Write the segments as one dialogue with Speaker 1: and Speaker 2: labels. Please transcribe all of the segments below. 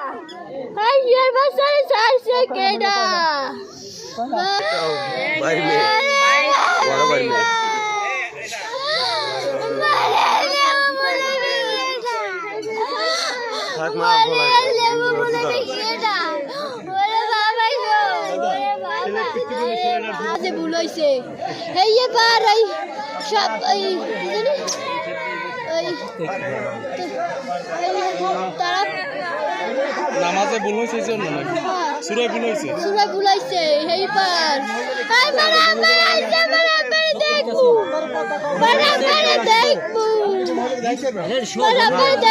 Speaker 1: Ayer pasar sarse queda.
Speaker 2: বাড়ি মেয়ে বড় বাড়ি মেয়ে থাক মা বলাই
Speaker 1: ভুল হয়েছে এই এবার এই সব এই তারা
Speaker 3: নামাজে ভুল হয়েছে এই জন্য নাকি? সুরাই ভুল হয়েছে?
Speaker 1: সুরা ভুলাইছে এইবার। আই মারা মারা আইছে মারা মারা দেখব। মারা মারা দেখব। মারা মারা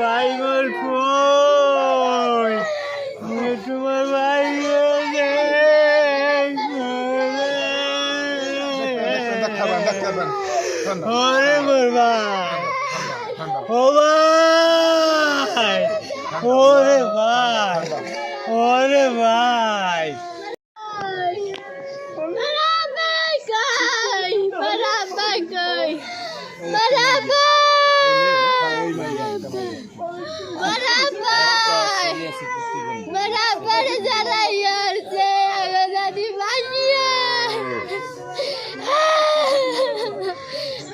Speaker 2: ভাই মোর কই তোমার ভাই ওরে মোর ভাই। ওরে ভাই।
Speaker 1: Barabai যারা ইয়ারছে আগাদি বাসিয়া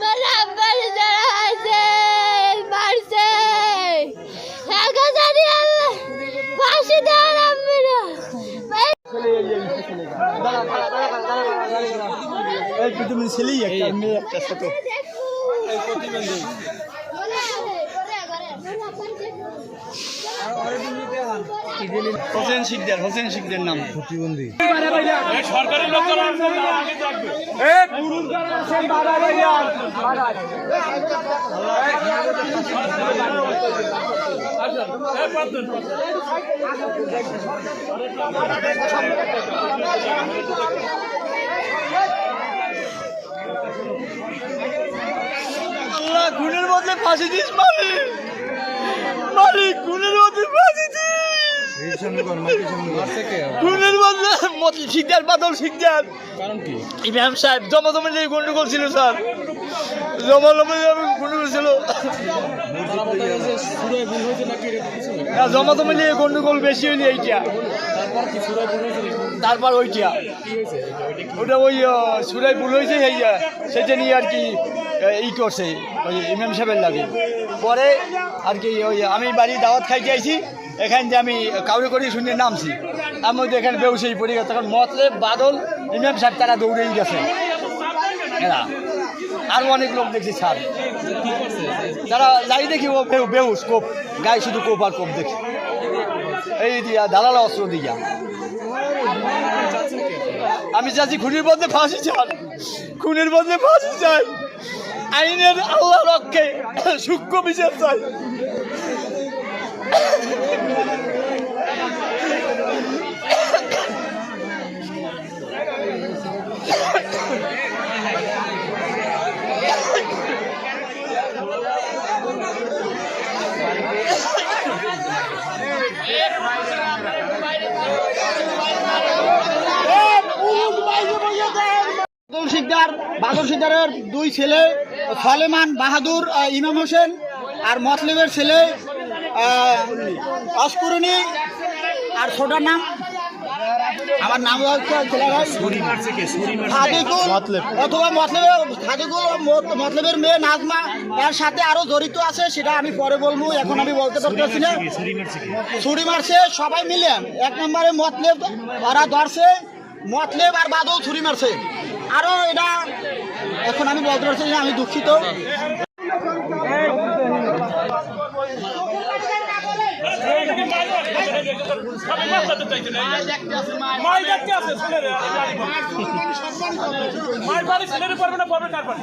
Speaker 1: বরাবর যারা আছে মারছে।
Speaker 2: হোসেন শিকদার হোসেন শিকদার নাম। প্রতিবন্ধী। আল্লাহ খুনের মধ্যে ফাঁসি দিস মালিক মালিক খুনের মধ্যে ফাঁসি দিস খুনের মধ্যে মতলি শিকদার বাদল শিকদার।
Speaker 3: কারণ
Speaker 2: ইমাম সাহেব গন্ডগোল ছিল স্যার। গন্ডগোল ছিল। গন্ডগোল বেশি হইলে এইটা।
Speaker 3: তারপর
Speaker 2: ওইটা? ওটা ওই সুরাই ভুল হয়েছে আহ, সেটা নিয়ে আর কি ই করছে ওই ইমাম সাহেবের লাগে। পরে আর কি ওই আমি বাড়ি দাওয়াত খাইতে আইছি। এখান দিয়ে আমি কাউরে করি শুনে নামছি। আমি মধ্যে এখানে বেউসেই পড়ে গেছে। তখন মতলে বাদল, ইমাম সাহেব তারা দৌড়েই গেছে। এরা। আরও অনেক লোক দেখছি স্যার। তারা যাই দেখি, ও বেউ বেউস, কোপ। গায়ে শুধু কোপ আর কোপ দেখি। এই দিয়া দালাল অস্ত্র দিয়া। আমি চাচ্ছি খুনির বদলে ফাঁসি চাই। খুনির বদলে ফাঁসি চাই। আইনের আল্লাহ রক্ষে সূক্ষ্ম বিচার চাই।
Speaker 4: বাদল শিকদারের দুই ছেলে সলেমান বাহাদুর ইমাম হোসেন আর মতলেবের ছেলে অস্কুরণী আর ছোটার নাম? আমার নাম হচ্ছে অথবা মতলেবের সাদিকুল মতলেবের মেয়ে নাজমা। এর সাথে আরও জড়িত আছে, সেটা আমি পরে বলব, এখন আমি বলতে পারতেছি না। ছুরি মারছে, সবাই মিলে। এক নম্বরে মতলেব ওরা ধরছে, মতলেব আর বাদল ছুরি মারছে। আরও এটা এখন আমি বলতে পারছি যে আমি দুঃখিত।
Speaker 5: মাই দেখতে আছে ছেলেরে মায়ের বাড়ি ছেলেরে পড়বে না পড়বে কার বাড়ি?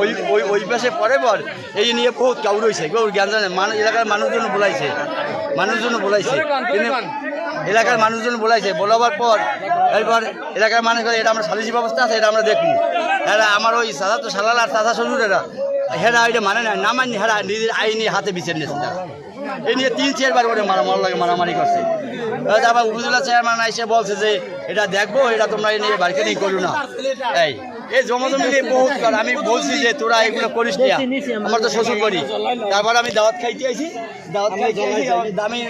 Speaker 2: ওই ওই ওই পাশে পড়ে পর এই নিয়ে বহুত কাউ রয়েছে কেউ জ্ঞান জানে মানুষ এলাকার মানুষজন বলাইছে মানুষজন বলাইছে। এলাকার মানুষজন বলাইছে বলাবার পর এরপর এলাকার মানুষ এটা আমরা সালিসি ব্যবস্থা আছে এটা আমরা দেখব। এরা আমার ওই সাদা তো সালাল আর সাদা শ্বশুরেরা হেরা এটা মানে না না মানি হেরা নিজের আইনি হাতে বিচার নিয়েছে তারা। এই নিয়ে তিন চারবার করে মারামার লাগে মারামারি করছে। তারপর উপজেলা চেয়ারম্যান এসে বলছে যে এটা দেখব এটা তোমরা এই নিয়ে নিয়ে করো না। এই। এই জমাজমি নিয়ে বহুত কর আমি বলছি যে তোরা এগুলো করিস না। আমার। তো শ্বশুর করি তারপর আমি দাওয়াত খাইতে আইছি। দাওয়াত খাইতে আমি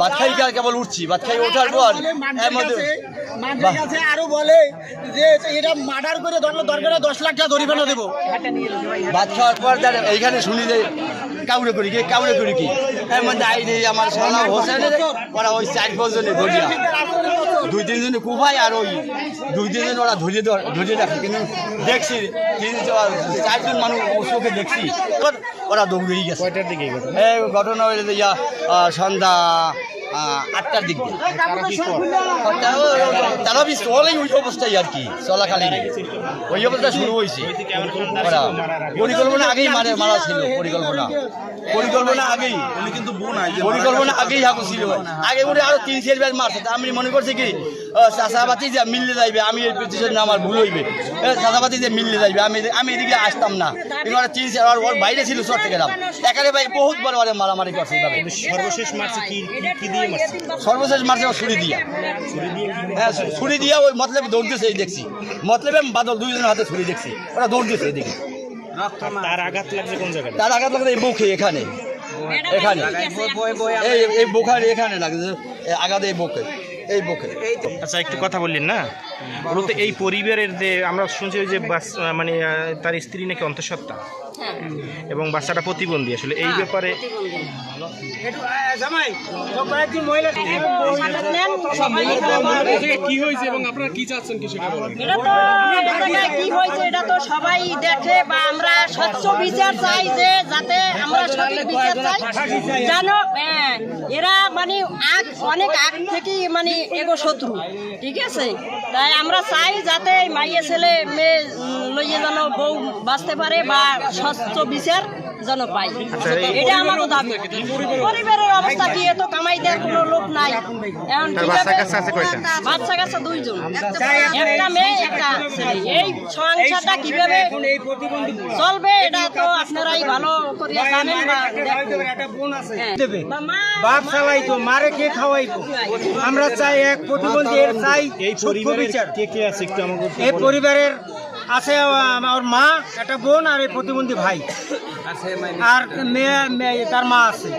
Speaker 2: ভাত খাই কেবল উঠছি। ভাত খাই ওঠার পর এর মধ্যে
Speaker 4: আরও বলে যে এটা মার্ডার করে ধরলে দরকারে দশ লাখ টাকা জরিমানা দেবো।
Speaker 2: ভাত খাওয়ার পর তার এইখানে শুনি যে কাউরে করি কি কাউরে করি কি? এর মধ্যে আইনি আমার সোনা হোসেন ওরা ওই চার পাঁচজনে ধরিয়া। দুই তিন দিন কুভাই আর ওই দুই তিন তিনজন ওরা ধরে ধরিয়ে রাখে কিন্তু দেখছি চারজন মানুষ চোখে দেখছি ওর- দৌড়েই গেছে এই ঘটনা হয়েছে ইয়া, সন্ধ্যা আটটার দিক দিয়ে তারা- তারা বি চলেই ওই অবস্থায় আর কি চলাকালীন ওই অবস্থা শুরু হয়েছে। পরিকল্পনা আগেই মারে মারা ছিল পরিকল্পনা। পরিকল্পনা আগেই। কিন্তু পরিকল্পনা আগেই হাকু ছিল আগে উনি আরও তিন চার বার মারছে। তা আমি মনে করছি কি চাষাবাতি যে মিললে যাইবে আমি পিছনে আমার ভুল হইবে। চাষাবাতি যে মিললে যাইবে আমি আমি এদিকে আসতাম না। এবার তিন চার ওর বাইরে ছিল চট্টগ্রাম গেলাম একারে ভাই বহুত বড় বড় মারামারি করছে এইভাবে।
Speaker 6: সর্বশেষ মারছে কি কি- দিয়ে মারছে?
Speaker 2: সর্বশেষ মারছে ও ছুরি দিয়া। হ্যাঁ ছুরি দিয়া ওই মতলব দৌড় দিয়েছে এই দেখছি। মতলবে বাদল দুইজনের হাতে ছুরি দেখছি। ওরা দৌড় দিয়েছে এদিকে।
Speaker 6: তার আঘাত লাগছে কোন জায়গায়?
Speaker 2: তার আঘাত লাগছে এই মুখে এখানে। এখানে। এই এই বুখার এখানে লাগছে। আঘাত এই বুকে এই বুকে।
Speaker 6: আচ্ছা একটু কথা বললেন না? মূলত এই পরিবারের যে আমরা শুনছি যে বাস মানে তার স্ত্রী নাকি অন্তঃসত্ত্বা। এবং বাচ্চাটা প্রতিবন্ধী আসলে। এই ব্যাপারে
Speaker 3: কি হয়েছে এবং আপনারা কি চাচ্ছেন কি সেটা বলেন।
Speaker 7: এটা তো আমাদের জায়গায় কি হয়েছে এটা তো সবাই দেখে বা আমরা স্বচ্ছ বিচার চাই যে যাতে আমরা সঠিক বিচার চাই। জানো হ্যাঁ, এরা মানে আগ অনেক আগ থেকেই মানে এগো শত্রু ঠিক আছে? তাই আমরা চাই যাতে মাইয়া ছেলে মেয়ে লইয়ে যেন বউ বাঁচতে পারে বা স্বচ্ছ বিচার। যেন পাই এটা আমারও দাবি। পরিবারের অবস্থা কি? এত কামাই দেওয়ার কোনো লোক নাই। এখন
Speaker 6: বাচ্চা কাচ্চা আছে কয়টা?
Speaker 7: বাচ্চা কাচ্চা দুইজন। একটা মেয়ে একটা ছেলে। এই সংসারটা কীভাবে চলবে এটা তো আপনারাই ভালো করে জানেন হ্যাঁ। বা মা-
Speaker 8: বাপ চালাইতো মারে কে খাওয়াইতো? আমরা চাই এক প্রতিবন্ধী এর চাই
Speaker 6: এই পরিবারের কে কে আছে একটু আমাকে
Speaker 8: এই পরিবারের আছে আমার মা একটা বোন আর এই প্রতিবন্ধী ভাই। আর মেয়ে মেয়ে তার মা আছে।